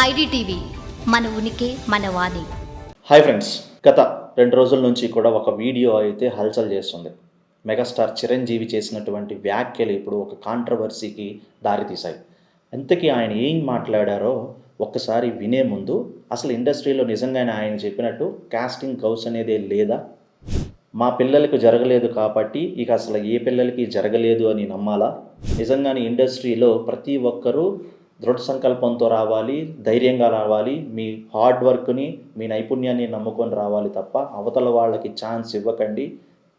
IDTV మన ఉనికి మన వాణి. హాయ్ ఫ్రెండ్స్ గత రెండు రోజుల నుంచి కూడా ఒక వీడియో అయితే హల్చల్ చేస్తుంది. మెగాస్టార్ చిరంజీవి చేసినటువంటి వ్యాఖ్యలు ఇప్పుడు ఒక కాంట్రవర్సీకి దారితీశాయి. ఎంతకీ ఆయన ఏం మాట్లాడారో ఒక్కసారి వినే ముందు అసలు ఇండస్ట్రీలో నిజంగానే ఆయన చెప్పినట్టు కాస్టింగ్ కౌస్ అనేదే లేదా? మా పిల్లలకు జరగలేదు కాబట్టి ఇక అసలు ఏ పిల్లలకి జరగలేదు అని నమ్మాలా? నిజంగానే ఇండస్ట్రీలో ప్రతి ఒక్కరూ దృఢ సంకల్పంతో రావాలి ధైర్యంగా రావాలి మీ హార్డ్ వర్క్ని మీ నైపుణ్యాన్ని నమ్ముకొని రావాలి తప్ప అవతల వాళ్ళకి ఛాన్స్ ఇవ్వకండి.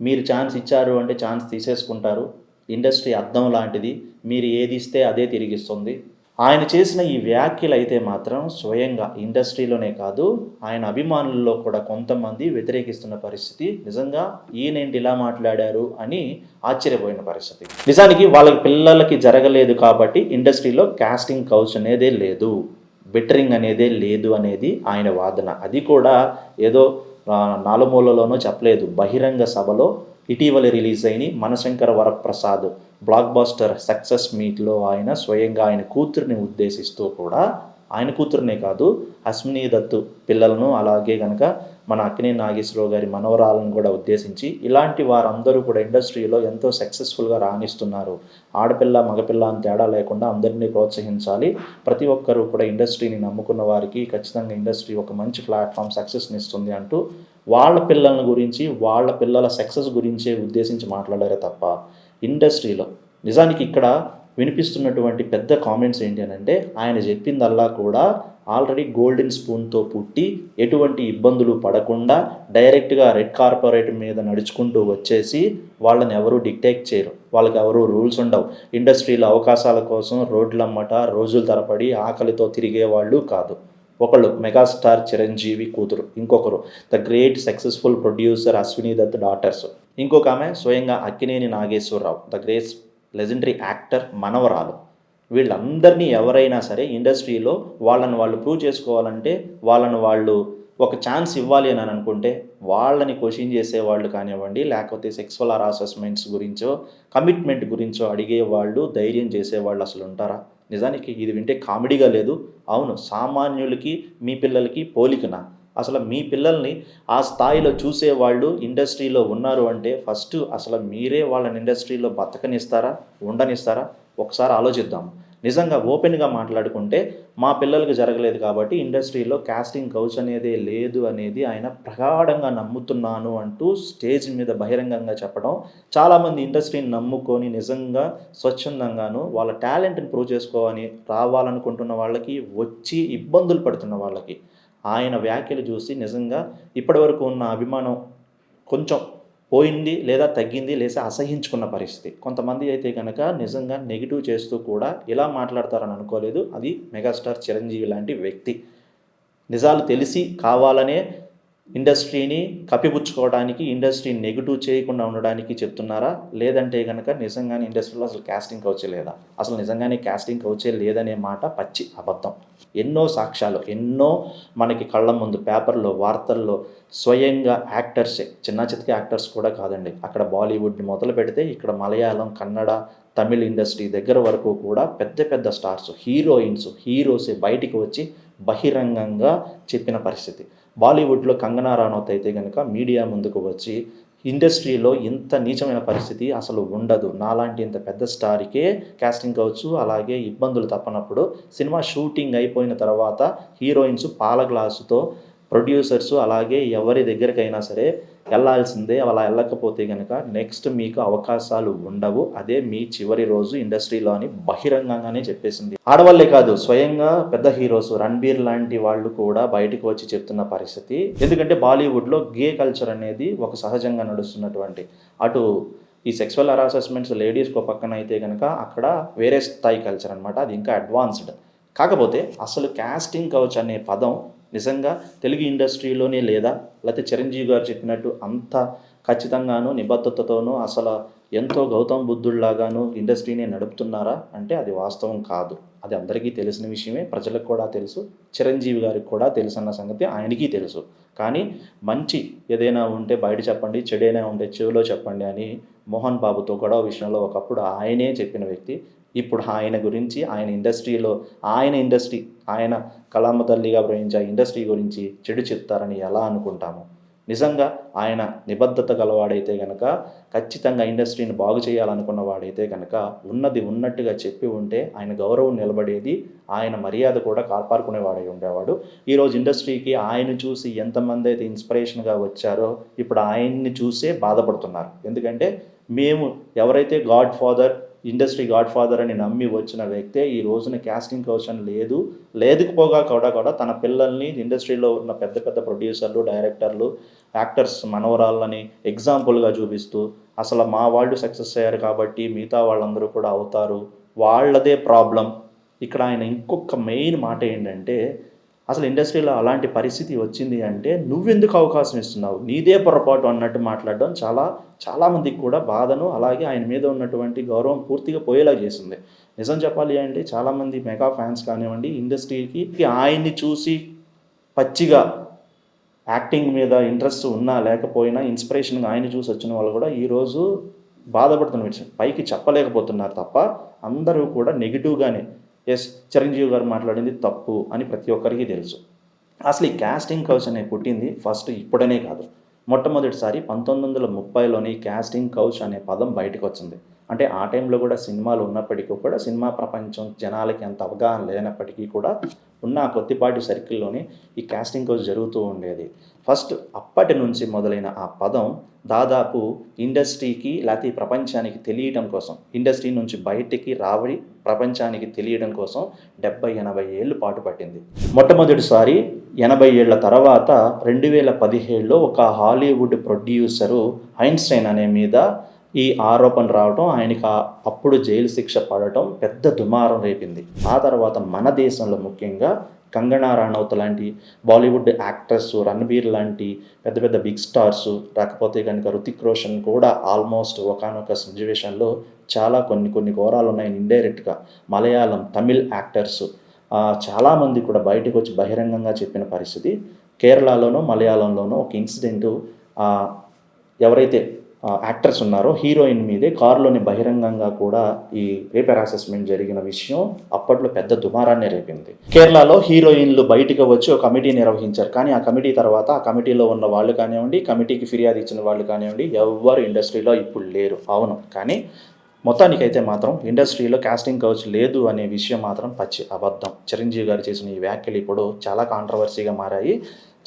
మీరు ఛాన్స్ ఇచ్చారు అంటే ఛాన్స్ తీసేసుకుంటారు. ఇండస్ట్రీ అద్దం లాంటిది. మీరు ఏది ఇస్తే అదే తిరిగిస్తుంది. ఆయన చేసిన ఈ వ్యాఖ్యలు అయితే మాత్రం స్వయంగా ఇండస్ట్రీలోనే కాదు ఆయన అభిమానుల్లో కూడా కొంతమంది వ్యతిరేకిస్తున్న పరిస్థితి. నిజంగా ఈయనేంటి ఇలా మాట్లాడారు అని ఆశ్చర్యపోయిన పరిస్థితి. నిజానికి వాళ్ళ పిల్లలకి జరగలేదు కాబట్టి ఇండస్ట్రీలో కాస్టింగ్ కౌచ్ అనేదే లేదు. బెటరింగ్ అనేదే లేదు అనేది ఆయన వాదన. అది కూడా ఏదో నాలుమూలలోనో చెప్పలేదు. బహిరంగ సభలో ఇటీవల రిలీజ్ అయిన Manashankara Varaprasad blockbuster success మీట్లో ఆయన స్వయంగా ఆయన కూతురిని ఉద్దేశిస్తూ కూడా ఆయన కూతురునే కాదు అశ్విని దత్తు పిల్లలను అలాగే కనుక మన అక్కినే నాగేశ్వరరావు గారి మనవరాలను కూడా ఉద్దేశించి ఇలాంటి వారందరూ కూడా ఇండస్ట్రీలో ఎంతో సక్సెస్ఫుల్గా రాణిస్తున్నారు. ఆడపిల్ల మగపిల్ల అని తేడా లేకుండా అందరినీ ప్రోత్సహించాలి. ప్రతి ఒక్కరూ కూడా ఇండస్ట్రీని నమ్ముకున్న వారికి ఖచ్చితంగా ఇండస్ట్రీ ఒక మంచి ప్లాట్ఫామ్ సక్సెస్ని ఇస్తుంది అంటూ వాళ్ళ పిల్లల గురించి వాళ్ళ పిల్లల సక్సెస్ గురించే ఉద్దేశించి మాట్లాడారే తప్ప ఇండస్ట్రీలో. నిజానికి ఇక్కడ వినిపిస్తున్నటువంటి పెద్ద కామెంట్స్ ఏంటి అని అంటే ఆయన చెప్పిందల్లా కూడా ఆల్రెడీ గోల్డెన్ స్పూన్తో పుట్టి ఎటువంటి ఇబ్బందులు పడకుండా డైరెక్ట్గా రెడ్ కార్పొరేట్ మీద నడుచుకుంటూ వచ్చేసి వాళ్ళని ఎవరూ డిక్టేట్ చేయరు. వాళ్ళకి ఎవరూ రూల్స్ ఉండవు. ఇండస్ట్రీలో అవకాశాల కోసం రోడ్లమ్మట రోజుల తరబడి ఆకలితో తిరిగే వాళ్ళు కాదు. ఒకళ్ళు మెగాస్టార్ చిరంజీవి కూతురు ఇంకొకరు. The great successful producer Ashwini Dutt daughters. ఇంకొక ఆమె స్వయంగా Akkineni Nageswararao the great legendary actor మనవరాలు. వీళ్ళందరినీ ఎవరైనా సరే ఇండస్ట్రీలో వాళ్ళని వాళ్ళు ప్రూవ్ చేసుకోవాలంటే వాళ్ళని వాళ్ళు ఒక ఛాన్స్ ఇవ్వాలి అని అనుకుంటే వాళ్ళని క్వశ్చన్ చేసేవాళ్ళు కానివ్వండి లేకపోతే సెక్సువల్ హరాసెస్మెంట్స్ గురించో కమిట్మెంట్ గురించో అడిగే వాళ్ళు ధైర్యం చేసేవాళ్ళు అసలు ఉంటారా? నిజానికి ఇది వింటే కామెడీగా లేదు. అవును సామాన్యులకి మీ పిల్లలకి పోలికనా? అసలు మీ పిల్లల్ని ఆ స్థాయిలో చూసేవాళ్ళు ఇండస్ట్రీలో ఉన్నారు అంటే ఫస్ట్ అసలు మీరే వాళ్ళని ఇండస్ట్రీలో బతకనిస్తారా? ఉండనిస్తారా? ఒకసారి ఆలోచిద్దాం. నిజంగా ఓపెన్గా మాట్లాడుకుంటే మా పిల్లలకు జరగలేదు కాబట్టి ఇండస్ట్రీలో కాస్టింగ్ కౌచ్ అనేది లేదు అనేది ఆయన ప్రగాఢంగా నమ్ముతున్నాను అంటూ స్టేజ్ మీద బహిరంగంగా చెప్పడం చాలామంది ఇండస్ట్రీని నమ్ముకొని నిజంగా స్వచ్ఛందంగాను వాళ్ళ టాలెంట్ని ప్రూవ్ చేసుకోవాలని రావాలనుకుంటున్న వాళ్ళకి వచ్చి ఇబ్బందులు పడుతున్న వాళ్ళకి ఆయన వ్యాఖ్యలు చూసి నిజంగా ఇప్పటివరకు ఉన్న అభిమానం కొంచెం పోయింది లేదా తగ్గింది లేదా అసహించుకున్న పరిస్థితి. కొంతమంది అయితే కనుక నిజంగా నెగిటివ్ చేస్తూ కూడా ఇలా మాట్లాడతారని అనుకోలేదు. అది మెగాస్టార్ చిరంజీవి లాంటి వ్యక్తి. నిజాలు తెలిసి కావాలనే ఇండస్ట్రీని కప్పిపుచ్చుకోవడానికి ఇండస్ట్రీని నెగిటివ్ చేయకుండా ఉండడానికి చెప్తున్నారా? లేదంటే కనుక నిజంగానే ఇండస్ట్రీలో అసలు కాస్టింగ్ కౌచే లేదా? అసలు నిజంగానే కాస్టింగ్ కౌచే లేదనే మాట పచ్చి అబద్ధం. ఎన్నో సాక్ష్యాలు ఎన్నో మనకి కళ్ళ ముందు పేపర్లో వార్తల్లో స్వయంగా యాక్టర్సే చిన్న చితక యాక్టర్స్ కూడా కాదండి. అక్కడ బాలీవుడ్ని మొదలు పెడితే ఇక్కడ మలయాళం కన్నడ తమిళ ఇండస్ట్రీ దగ్గర వరకు కూడా పెద్ద పెద్ద స్టార్స్ హీరోయిన్స్ హీరోసే బయటికి వచ్చి బహిరంగంగా చెప్పిన పరిస్థితి. బాలీవుడ్లో కంగనా రానౌత్ అయితే కనుక మీడియా ముందుకు వచ్చి ఇండస్ట్రీలో ఇంత నీచమైన పరిస్థితి అసలు ఉండదు. నాలాంటి ఇంత పెద్ద స్టార్కే కాస్టింగ్ కావచ్చు అలాగే ఇబ్బందులు తప్పనప్పుడు సినిమా షూటింగ్ అయిపోయిన తర్వాత హీరోయిన్స్ పాల గ్లాసుతో ప్రొడ్యూసర్స్ అలాగే ఎవరి దగ్గరికైనా సరే వెళ్ళాల్సిందే అలా వెళ్ళకపోతే కనుక నెక్స్ట్ మీకు అవకాశాలు ఉండవు. అదే మీ చివరి రోజు ఇండస్ట్రీలో అని బహిరంగంగానే చెప్పేసింది. ఆడవాళ్ళే కాదు స్వయంగా పెద్ద హీరోస్ రణబీర్ లాంటి వాళ్ళు కూడా బయటకు వచ్చి చెప్తున్న పరిస్థితి. ఎందుకంటే బాలీవుడ్లో గే కల్చర్ అనేది ఒక సహజంగా నడుస్తున్నటువంటి. అటు ఈ సెక్సువల్ హరాసెస్మెంట్స్ లేడీస్కో పక్కన అయితే కనుక అక్కడ వేరే స్థాయి కల్చర్ అనమాట అది ఇంకా అడ్వాన్స్డ్. కాకపోతే అసలు క్యాస్టింగ్ కౌచ్ అనే పదం నిజంగా తెలుగు ఇండస్ట్రీలోనే లేదా? లేకపోతే చిరంజీవి గారు చెప్పినట్టు అంత ఖచ్చితంగాను నిబద్ధతతోనూ అసలు ఎంతో గౌతమ్ బుద్ధుడిలాగాను ఇండస్ట్రీని నడుపుతున్నారా? అంటే అది వాస్తవం కాదు. అది అందరికీ తెలిసిన విషయమే. ప్రజలకు కూడా తెలుసు. చిరంజీవి గారికి కూడా తెలుసు అన్న సంగతి ఆయనకి తెలుసు. కానీ మంచి ఏదైనా ఉంటే బయట చెప్పండి చెడైనా ఉంటే చెవిలో చెప్పండి అని మోహన్ బాబుతో కూడా విషయంలో ఒకప్పుడు ఆయనే చెప్పిన వ్యక్తి ఇప్పుడు ఆయన గురించి ఆయన ఇండస్ట్రీలో ఆయన ఇండస్ట్రీ ఆయన కళామ తల్లిగా ప్రవహించే ఇండస్ట్రీ గురించి చెడు చెప్తారని ఎలా అనుకుంటాము? నిజంగా ఆయన నిబద్ధత గలవాడైతే కనుక ఖచ్చితంగా ఇండస్ట్రీని బాగు చేయాలనుకున్న వాడైతే కనుక ఉన్నది ఉన్నట్టుగా చెప్పి ఉంటే ఆయన గౌరవం నిలబడేది ఆయన మర్యాద కూడా కాపాడుకునేవాడై ఉండేవాడు. ఈరోజు ఇండస్ట్రీకి ఆయన చూసి ఎంతమంది అయితే ఇన్స్పిరేషన్గా వచ్చారో ఇప్పుడు ఆయన్ని చూసే బాధపడుతున్నారు. ఎందుకంటే మేము ఎవరైతే god father industry god father అని నమ్మి వచ్చిన వ్యక్తే ఈ రోజున క్యాస్టింగ్ కౌషన్ లేదు. లేదుకుపోగా కూడా కూడా తన పిల్లల్ని ఇండస్ట్రీలో ఉన్న పెద్ద పెద్ద ప్రొడ్యూసర్లు డైరెక్టర్లు యాక్టర్స్ మనవరాళ్ళని ఎగ్జాంపుల్గా చూపిస్తూ అసలు మా వాళ్ళు సక్సెస్ అయ్యారు కాబట్టి మిగతా వాళ్ళందరూ కూడా అవుతారు. వాళ్ళదే ప్రాబ్లం. ఇక్కడ ఆయన ఇంకొక మెయిన్ మాట ఏంటంటే అసలు ఇండస్ట్రీలో అలాంటి పరిస్థితి వచ్చింది అంటే నువ్వెందుకు అవకాశం ఇస్తున్నావు? నీదే పొరపాటు అన్నట్టు మాట్లాడడం చాలా చాలామందికి కూడా బాధను అలాగే ఆయన మీద ఉన్నటువంటి గౌరవం పూర్తిగా పోయేలా చేసింది. నిజం చెప్పాలి అంటే చాలామంది మెగా ఫ్యాన్స్ కానివ్వండి ఇండస్ట్రీకి ఆయన్ని చూసి పచ్చిగా యాక్టింగ్ మీద ఇంట్రెస్ట్ ఉన్నా లేకపోయినా ఇన్స్పిరేషన్గా ఆయన చూసి వచ్చిన వాళ్ళు కూడా ఈరోజు బాధపడుతున్న విషయం. పైకి చెప్పలేకపోతున్నారు తప్ప అందరూ కూడా నెగిటివ్గానే ఎస్ చిరంజీవి గారు మాట్లాడింది తప్పు అని ప్రతి ఒక్కరికి తెలుసు. అసలు ఈ క్యాస్టింగ్ కౌచ్ అనే పుట్టింది ఫస్ట్ ఇప్పుడనే కాదు. మొట్టమొదటిసారి పంతొమ్మిది వందల ముప్పైలోని క్యాస్టింగ్ కౌచ్ అనే పదం బయటకు వచ్చింది అంటే ఆ టైంలో కూడా సినిమాలు ఉన్నప్పటికీ కూడా సినిమా ప్రపంచం జనాలకి అంత అవగాహన లేనప్పటికీ కూడా ఉన్న ఆ కొద్దిపాటి సర్కిల్లోనే ఈ కాస్టింగ్ కౌచ్ జరుగుతూ ఉండేది. ఫస్ట్ అప్పటి నుంచి మొదలైన ఆ పదం దాదాపు ఇండస్ట్రీకి లేకపోతే ఈ ప్రపంచానికి తెలియడం కోసం ఇండస్ట్రీ నుంచి బయటికి రావడి ప్రపంచానికి తెలియడం కోసం డెబ్బై ఎనభై ఏళ్ళు పాటు పట్టింది. మొట్టమొదటిసారి ఎనభై ఏళ్ళ తర్వాత రెండు వేల పదిహేడులో ఒక హాలీవుడ్ ప్రొడ్యూసరు ఐన్స్టైన్ అనే మీద ఈ ఆరోపణ రావడం ఆయనకి అప్పుడు జైలు శిక్ష పడటం పెద్ద దుమారం రేపింది. ఆ తర్వాత మన దేశంలో ముఖ్యంగా కంగనా రాణౌత్ లాంటి బాలీవుడ్ యాక్ట్రెస్ రణబీర్ లాంటి పెద్ద పెద్ద బిగ్ స్టార్స్ రాకపోతే కనుక రుతిక్ రోషన్ కూడా ఆల్మోస్ట్ ఒకనొక సిచ్యువేషన్లో చాలా కొన్ని కొన్ని ఘోరాలు ఉన్నాయి. ఇండైరెక్ట్గా మలయాళం తమిళ్ యాక్టర్స్ చాలామంది కూడా బయటకు వచ్చి బహిరంగంగా చెప్పిన పరిస్థితి. కేరళలోనూ మలయాళంలోనూ ఒక ఇన్సిడెంటు ఎవరైతే యాక్టర్స్ ఉన్నారో హీరోయిన్ మీదే కారులోని బహిరంగంగా కూడా ఈ రేపర్ అసెస్మెంట్ జరిగిన విషయం అప్పట్లో పెద్ద దుమారాన్ని రేపింది. కేరళలో హీరోయిన్లు బయటకు వచ్చి ఒక కమిటీ నిర్వహించారు. కానీ ఆ కమిటీ తర్వాత ఆ కమిటీలో ఉన్న వాళ్ళు కానివ్వండి కమిటీకి ఫిర్యాదు ఇచ్చిన వాళ్ళు కానివ్వండి ఎవ్వరు ఇండస్ట్రీలో ఇప్పుడు లేరు. అవును. కానీ మొత్తానికైతే మాత్రం ఇండస్ట్రీలో కాస్టింగ్ కౌచ్ లేదు అనే విషయం మాత్రం పచ్చి అబద్ధం. చిరంజీవి గారు చేసిన ఈ వ్యాఖ్యలు ఇప్పుడు చాలా కాంట్రవర్సీగా మారాయి.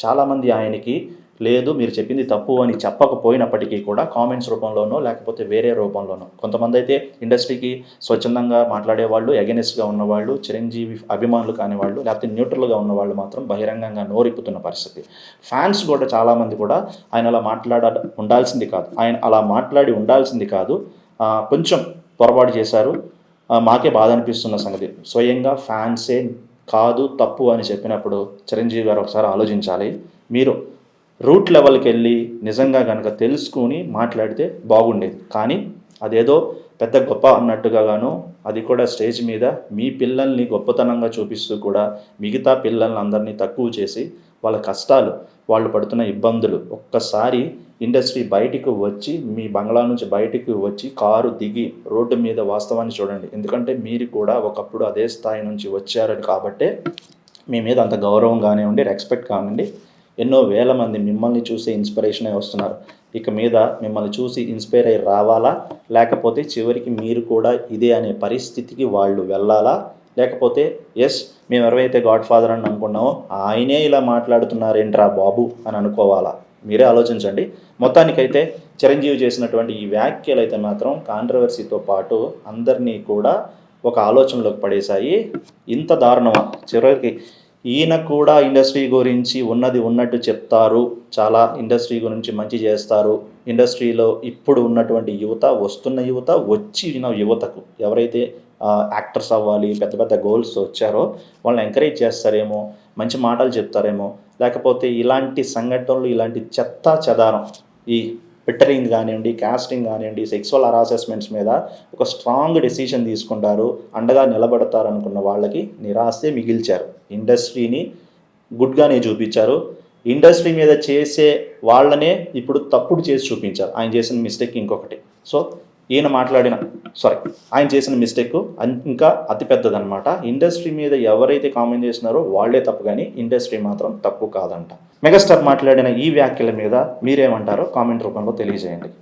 చాలామంది ఆయనకి లేదు మీరు చెప్పింది తప్పు అని చెప్పకపోయినప్పటికీ కూడా కామెంట్స్ రూపంలోనో లేకపోతే వేరే రూపంలోనో. కొంతమంది అయితే ఇండస్ట్రీకి స్వచ్ఛందంగా మాట్లాడేవాళ్ళు ఎగెనిస్ట్గా ఉన్నవాళ్ళు చిరంజీవి అభిమానులు కానివాళ్ళు లేకపోతే న్యూట్రల్గా ఉన్నవాళ్ళు మాత్రం బహిరంగంగా నోరిప్పుతున్న పరిస్థితి. ఫ్యాన్స్ కూడా చాలామంది కూడా ఆయన అలా మాట్లాడ ఉండాల్సింది కాదు. ఆయన అలా మాట్లాడి ఉండాల్సింది కాదు. కొంచెం పొరపాటు చేశారు. మాకే బాధ అనిపిస్తున్న సంగతి. స్వయంగా ఫ్యాన్సే కాదు తప్పు అని చెప్పినప్పుడు చిరంజీవి గారు ఒకసారి ఆలోచించాలి. మీరు రూట్ లెవెల్కి వెళ్ళి నిజంగా కనుక తెలుసుకుని మాట్లాడితే బాగుండేది. కానీ అదేదో పెద్ద గొప్ప అన్నట్టుగా గాను అది కూడా స్టేజ్ మీద మీ పిల్లల్ని గొప్పతనంగా చూపిస్తూ కూడా మిగతా పిల్లల్ని అందరినీ తక్కువ చేసి వాళ్ళ కష్టాలు వాళ్ళు పడుతున్న ఇబ్బందులు ఒక్కసారి ఇండస్ట్రీ బయటికి వచ్చి మీ బంగ్లా నుంచి బయటికి వచ్చి కారు దిగి రోడ్డు మీద వాస్తవాన్ని చూడండి. ఎందుకంటే మీరు కూడా ఒకప్పుడు అదే స్థాయి నుంచి వచ్చారని కాబట్టే మీ మీద అంత గౌరవం కానివ్వండి రెస్పెక్ట్ కానివ్వండి ఎన్నో వేల మంది మిమ్మల్ని చూసి ఇన్స్పిరేషన్ అయి వస్తున్నారు. ఇక మీద మిమ్మల్ని చూసి ఇన్స్పైర్ అయ్యి రావాలా? లేకపోతే చివరికి మీరు కూడా ఇదే అనే పరిస్థితికి వాళ్ళు వెళ్ళాలా? లేకపోతే ఎస్ మేము ఎవరైతే గాడ్ ఫాదర్ అని అనుకున్నామో ఆయనే ఇలా మాట్లాడుతున్నారేంట్రా బాబు అని అనుకోవాలా? మీరే ఆలోచించండి. మొత్తానికైతే చిరంజీవి చేసినటువంటి ఈ వ్యాఖ్యలు అయితే మాత్రం కాంట్రవర్సీతో పాటు అందరినీ కూడా ఒక ఆలోచనలోకి పడేశాయి. ఇంత దారుణమా? చివరికి ఈయన కూడా ఇండస్ట్రీ గురించి ఉన్నది ఉన్నట్టు చెప్తారు. చాలా ఇండస్ట్రీ గురించి మంచి చేస్తారు. ఇండస్ట్రీలో ఇప్పుడు ఉన్నటువంటి యువత వస్తున్న యువత వచ్చిన యువతకు ఎవరైతే యాక్టర్స్ అవ్వాలి పెద్ద పెద్ద గోల్స్ వచ్చారో వాళ్ళని ఎంకరేజ్ చేస్తారేమో మంచి మాటలు చెప్తారేమో లేకపోతే ఇలాంటి సంఘటనలు ఇలాంటి చెత్త చెదారం ఈ పిట్టరింగ్ కానివ్వండి కాస్టింగ్ కానివ్వండి సెక్సువల్ హరాసెస్మెంట్స్ మీద ఒక స్ట్రాంగ్ డెసిషన్ తీసుకుంటారు. అండగా నిలబడతారు అనుకున్న వాళ్ళకి నిరాశే మిగిల్చారు. ఇండస్ట్రీని గుడ్గానే చూపించారు. ఇండస్ట్రీ మీద చేసే వాళ్ళనే ఇప్పుడు తప్పుడు చేసి చూపించారు. ఆయన చేసిన మిస్టేక్ ఇంకొకటి. సో ఈయన మాట్లాడిన సారీ ఆయన చేసిన మిస్టేక్ ఇంకా అతిపెద్దదనమాట ఇండస్ట్రీ మీద ఎవరైతే కామెంట్ చేసినారో వాళ్ళే తప్పు కానీ ఇండస్ట్రీ మాత్రం తప్పు కాదంట. మెగాస్టార్ మాట్లాడిన ఈ వ్యాఖ్యల మీద మీరేమంటారో కామెంట్ రూపంలో తెలియజేయండి.